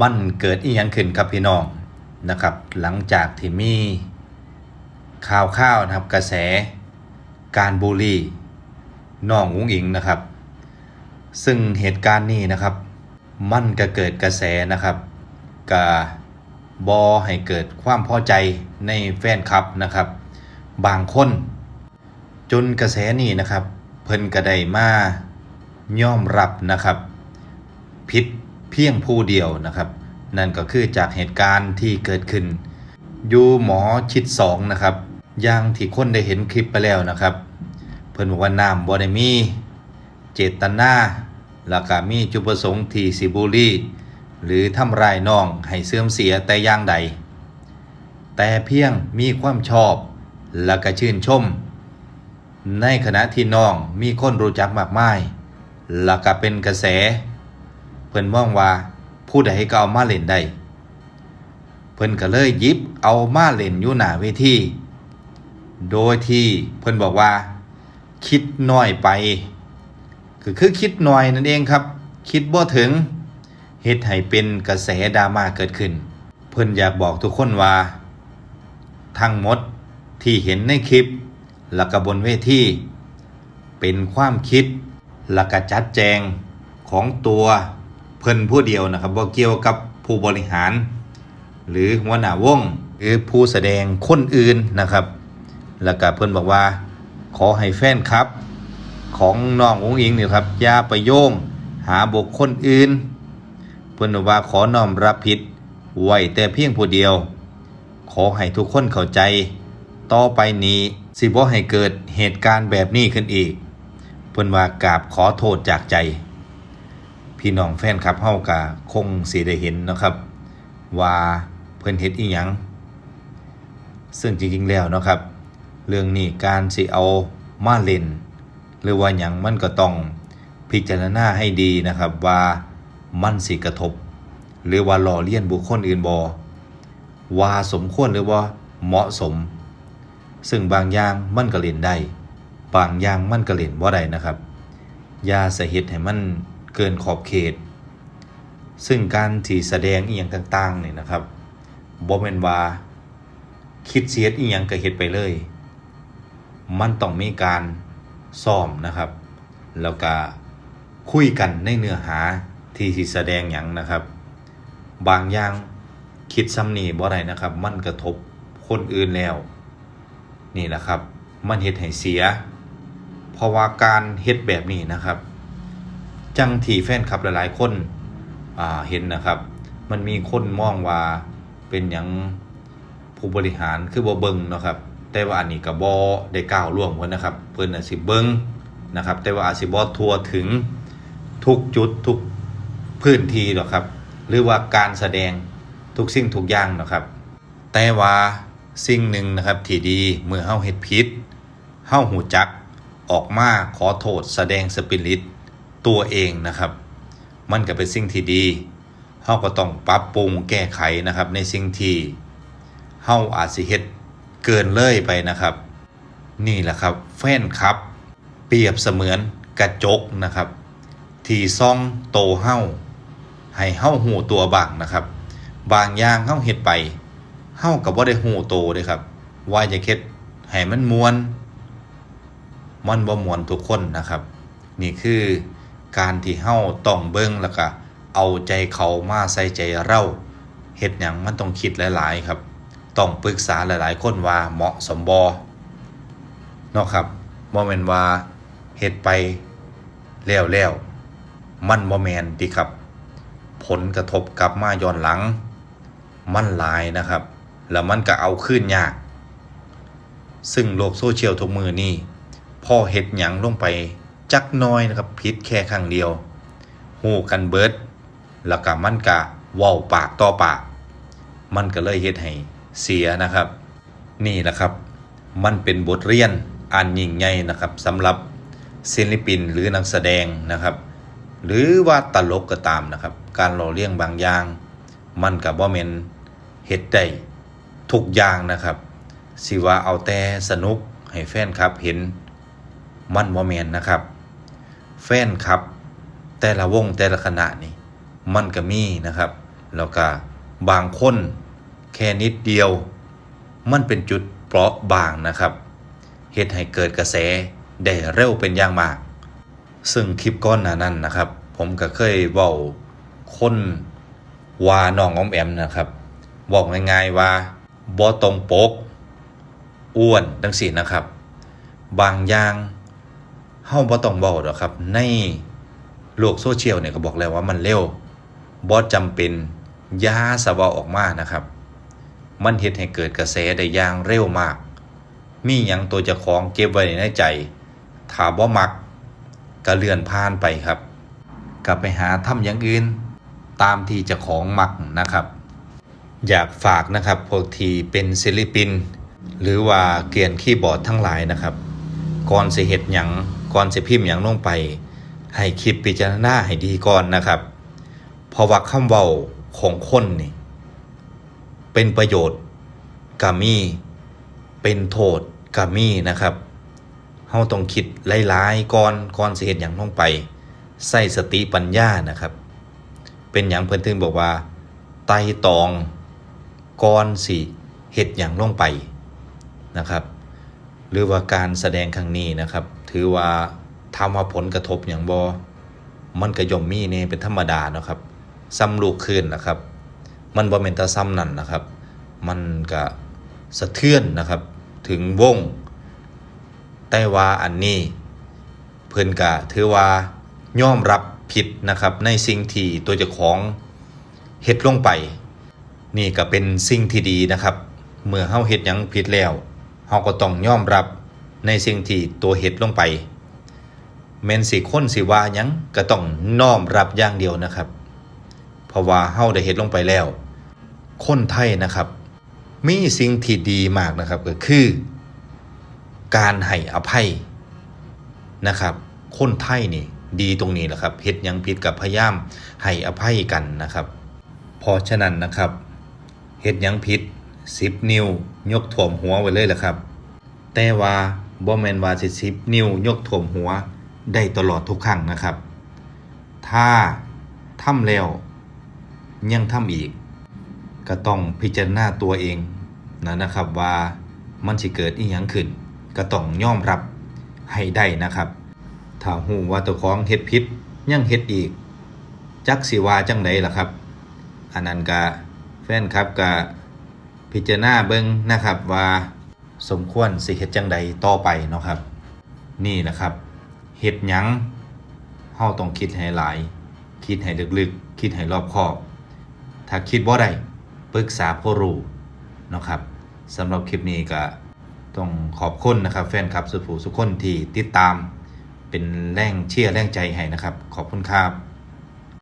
มันเกิดอีหยังขึ้นครับพี่น้องนะครับ หลังจากที่มีข่าวข้าวนะครับกระแสการบูลลี่น้องอุ้งอิงนะครับ ซึ่งเหตุการณ์นี้นะครับ มันก็เกิดกระแสนะครับกะบอให้เกิดความพอใจในแฟนคลับนะครับ บางคน จนกระแสนี้นะครับ เพิ่นก็ได้มายอมรับนะครับผิด เพียงผู้เดียวนะครับ นั่นก็คือจากเหตุการณ์ที่เกิดขึ้น อยู่หมอชิดสองนะครับอย่างที่คนได้เห็นคลิปไปแล้วนะครับ เพิ่นบอกว่าน้ำบ่ได้มี เจตนาแล้วก็มีจุดประสงค์ที่สิบุรีหรือทำรายน้องให้เสื่อมเสียแต่อย่างใด แต่เพียงมีความชอบและก็ชื่นชม ในขณะที่น้องมีคนรู้จักมากมายแล้วก็เป็นกระแส เพิ่นมองว่าผู้ใดก็เอามาเล่นได้ เพิ่นก็เลยยิบเอามาเล่นอยู่หน้าเวทีโดยที่เพิ่นบอกว่า คิดน้อยไป คือคือคิดน้อยนั่นเองครับ คิดบ่ถึงเฮ็ดให้เป็นกระแสดราม่าเกิดขึ้น เพิ่นอยากบอกทุกคนว่า ทั้งหมดที่เห็นในคลิปและก็บนเวทีเป็นความคิดและก็จัดแจงของตัว พิ่นผู้เดียวนะครับบ่เกี่ยวกับผู้บริหาร หรือหัวหน้าวงหรือผู้แสดงคนอื่นนะครับ แล้วก็เพิ่นบอกว่า ขอให้แฟนครับ ของน้ององอิงนี่ครับอย่าไปโยงหาบุคคลอื่น เพิ่นบอกว่าขอน้อมรับผิดไว้แต่เพียงผู้เดียว ขอให้ทุกคนเข้าใจ ต่อไปนี้สิบ่ให้เกิดเหตุการณ์แบบนี้ขึ้นอีก เพิ่นว่ากราบขอโทษจากใจ พี่น้องแฟนครับเฮากะคงสิได้เห็นนะครับ ว่าเพิ่นเฮ็ดอีหยังซึ่งจริงๆแล้วนะครับ เรื่องนี้การสิเอามาเล่น หรือว่าหยังมันก็ต้องพิจารณาให้ดีนะครับว่ามันสิกระทบ หรือว่าหล่อเลี้ยนบุคคลอื่นบอว่าสมควรหรือว่าเหมาะสม ซึ่งบางอย่างมันก็เล่นได้ บางอย่างมันก็เล่นบ่ได้นะครับอย่าสะเฮ็ดให้มัน เกินขอบเขต ซึ่งการที่แสดงอีหยังต่างๆนี่นะครับบ่แม่นว่าคิดเสียดอีหยังก็เฮ็ดไปเลย มันต้องมีการซ้อมนะครับ แล้วก็คุยกันในเนื้อหาที่สิแสดงหยังนะครับ บางอย่างคิดซ้ำนี่บ่ได้นะครับ มันกระทบคนอื่นแล้ว นี่แหละครับ มันเฮ็ดให้เสีย เพราะว่าการเฮ็ดแบบนี้นะครับ จังที่แฟนคลับหลายๆ คนเห็นนะครับ มันมีคนมองว่าเป็นหยังผู้บริหารคือบ่เบิงนะครับ แต่ว่าอันนี้ก็บ่ได้ก้าวล่วงเพิ่นนะครับ เพิ่นน่ะสิเบิงนะครับ แต่ว่าอาจสิบ่ทั่วถึงทุกจุดทุกพื้นที่หรอกครับ หรือว่าการแสดงทุกสิ่งทุกอย่างนะครับ แต่ว่าสิ่งหนึ่งนะครับที่ดีเมื่อเฮาเฮ็ดผิดเฮาหูจักออกมาขอโทษแสดงสปิริต ตัวเองนะครับ มันก็เป็นสิ่งที่ดีเฮาก็ต้องปรับปรุงแก้ไขนะครับในสิ่งที่เฮาอาจสิเฮ็ดเกินเลยไปนะครับ นี่แหละครับแฟนครับ เปรียบเสมือนกระจกนะครับ ที่ซ่องโตเฮาให้เฮาหูตัวบางนะครับ บางอย่างเฮาเฮ็ดไปเฮากับว่าได้หูโตเด้ครับ ว่าจะเค็ดให้มันมวนมันบ่มวนทุกคนนะครับ นี่คือ การที่เฮาต้องเบิ่งแล้วก็เอาใจเขามาใส่ใจเราเฮ็ดหยังมันต้องคิดหลาย ๆ ครับ ต้องปรึกษาหลาย ๆ คนว่าเหมาะสมบ่เนาะครับบ่แม่นว่าเฮ็ดไปแล้วแล้วมันบ่แมนติครับ ผลกระทบกลับมาย้อนหลัง มันหลายนะครับ แล้วมันก็เอาขึ้นยาก ซึ่งโลกโซเชียลทุกมือนี่พ่อเฮ็ดหยังลงไป จักน้อยนะครับผิดแค่ครั้งเดียวหูกันเบิดแล้วก็มันก็เว้าปากต่อปาก มันก็เลยเฮ็ดให้เสียนะครับ นี่แหละครับ มันเป็นบทเรียนอันยิ่งใหญ่นะครับสำหรับศิลปินหรือนักแสดงนะครับ หรือว่าตลกก็ตามนะครับ การหล่อเลี้ยงบางอย่าง มันกับบ่แมนเฮ็ดได้ทุกอย่างนะครับสิว่าเอาแต่สนุกให้แฟนครับเห็นมันบ่แมนนะครับ แฟนครับ แต่ละวงแต่ละคณะนี่มันก็มีนะครับ แล้วก็บางคนแค่นิดเดียว มันเป็นจุดเปราะบางนะครับเฮ็ดให้เกิดกระแสได้เร็วเป็นอย่างมาก ซึ่งคลิปก้อนหนานั้นนะครับ ผมก็เคยเว้าคนว่าน้องออมแอมนะครับบอกง่ายๆว่าบ่ตรงปก อ้วนดังสินะครับ บางอย่าง เฮาบ่ต้องเว้าดอกครับ ในโลกโซเชียลเนี่ยก็บอกแล้วว่ามันเร็วบ่จำเป็นยาสะเว้าออกมานะครับ มันเฮ็ดให้เกิดกระแสได้อย่างเร็วมาก มีหยังตัวเจ้าของเก็บไว้ในใจถ้าบ่มักก็เลื่อนผ่านไปครับกลับไปหาทำอย่างอื่น ตามที่เจ้าของมักนะครับ อยากฝากนะครับพวกที่เป็นศิลปิน หรือว่าเกียนคีย์บอร์ดทั้งหลายนะครับ ก่อนสิเฮ็ดหยัง ก่อนสิพิมพ์หยังลงไป ให้คิดพิจารณาให้ดีก่อนนะครับ เพราะว่าคำเว้าของคนนี่ เป็นประโยชน์ก็มีเป็นโทษก็มีนะครับเฮาต้องคิดหลายๆก่อนก่อนสิเฮ็ดหยังลงไป ใส่สติปัญญานะครับ เป็นหยังเพิ่นถึงบอกว่า ไตตองก่อนสิเฮ็ดหยังลงไปนะครับ หรือว่าการแสดงครั้งนี้นะครับ ถือว่าทำว่าผลกระทบอย่างบอมันก็ย่อมมีเนี่เป็นธรรมดาเนาะครับซ้ำลูกคืนนะครับ มันบ่เป็นตาซ้ำนั่นนะครับ มันก็สะเทือนนะครับ ถึงวง แต่ว่าอันนี้ เพิ่นก็ถือว่ายอมรับผิดนะครับ ในสิ่งที่ตัวเจ้าของเฮ็ดลงไป นี่ก็เป็นสิ่งที่ดีนะครับ เมื่อเฮาเฮ็ดหยังผิดแล้วเฮาก็ต้องยอมรับ ในสิ่งที่ตัวเฮ็ดลงไปแม่นสิคนสิว่ายังก็ต้องน้อมรับอย่างเดียวนะครับ เพราะว่าเฮาได้เฮ็ดลงไปแล้ว คนไทยนะครับ มีสิ่งที่ดีมากนะครับก็คือ การให้อภัยนะครับ คนไทยนี่ดีตรงนี้แหละครับเฮ็ดยังผิดกับพยายามให้อภัยกันนะครับเพราะฉะนั้นนะครับเฮ็ดยังผิด10 นิ้วยกถ่วมหัวไว้เลยแหละครับ แต่ว่า บ่แมนว่าสิ10นิ้วยกถ่วมหัวได้ตลอดทุกครั้งนะครับ ถ้าทำแล้วยังทำอีก ก็ต้องพิจารณาตัวเองนะนะครับว่ามันสิเกิดอีหยังขึ้น ก็ต้องยอมรับให้ได้นะครับ ถ้าหูว่าตัวของเฮ็ดผิดยังเฮ็ดอีก จักสิว่าจังไดล่ะครับ อันนั้นก็แฟนครับก็พิจารณาเบิ่งนะครับว่า สมควรสิเฮ็ดจังใดต่อไปเนาะครับ นี่แหละครับเฮ็ดหยังเฮาต้องคิดให้หลาย คิดให้ลึกๆ คิดให้รอบคอบ ถ้าคิดบ่ได้ปรึกษาผู้รู้เนาะครับสำหรับคลิปนี้ก็ต้องขอบคุณนะครับแฟนคลับสุภูสุกคนที่ติดตามเป็นแรงเชียร์แรงใจให้นะครับ ขอบคุณครับ